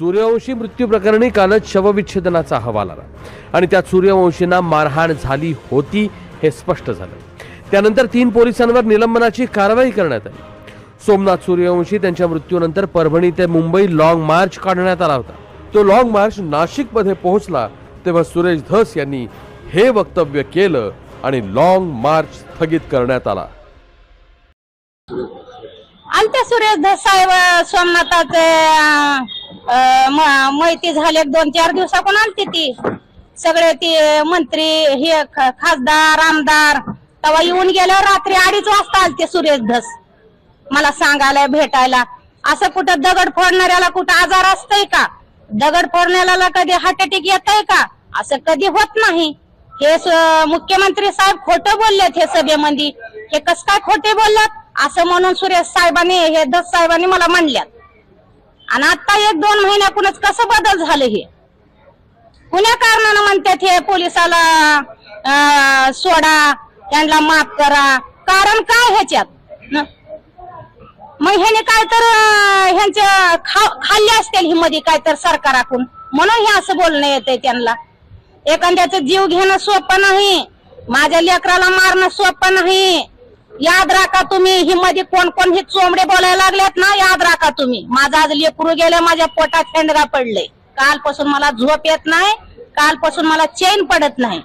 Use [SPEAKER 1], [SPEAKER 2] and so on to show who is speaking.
[SPEAKER 1] सूर्यवंशी मृत्यू प्रकरणी कालच शवविच्छेदनाचा अहवाल आला. आणि त्यात सूर्यवंशींना मारहाण झाली होती हे स्पष्ट झालं. त्यानंतर तीन पोलिसांवर निलंबनाची कारवाई करण्यात आली. सोमनाथ सूर्यवंशी त्यांच्या मृत्यूनंतर परभणी ते मुंबई लॉंग मार्च काढण्यात आला होता. तो लॉंग मार्च नाशिकमध्ये पोहोचला तेव्हा सुरेश धस यांनी हे वक्तव्य केलं आणि लॉंग मार्च स्थगित करण्यात आला.
[SPEAKER 2] आमच्या सुरेश धसाहेब सोमनाथाचे माहिती झाले दोन चार दिवसापून आलती ती. सगळे ती मंत्री हे खासदार आमदार तेव्हा येऊन गेल्यावर रात्री अडीच वाजता आलते सुरेश धस. मला सांगायला भेटायला. असं कुठं दगड फोडणाऱ्याला कुठं आजार असतंय का? दगड फोडण्याला कधी हार्ट अटॅक येत आहे का? असं कधी होत नाही. हे मुख्यमंत्री साहेब खोटं बोललेत हे सभेमध्ये. हे कस काय खोटे बोलल्यात? असं म्हणून सुरेश साहेबांनी हे धस साहेबांनी मला म्हणल्यात. आणि आता एक दोन महिन्यापूनच कसं बदल झालं हे? कुण्या कारणानं म्हणतात हे पोलिसाला सोडा त्यांना माफ करा? कारण काय ह्याच्यात? मग ह्याने काय तर अं, ह्यांच्या खा- खाल्ले असतील ही मध्ये काय तर सरकाराकडून? म्हणून हे असं बोलणं येतंय त्यांना. एखाद्याचं जीव घेणं सोपं नाही. माझ्या लेकराला मारणं सोपं नाही. याद राखा तुम्ही ही मध्ये कोण कोण हे चोंबडे बोलायला लागल्यात ना याद राखा तुम्ही. माझं आज लेकरू गेलं माझ्या पोटात थंडगा पडले. कालपासून मला झोप येत नाही कालपासून मला चैन पडत नाही.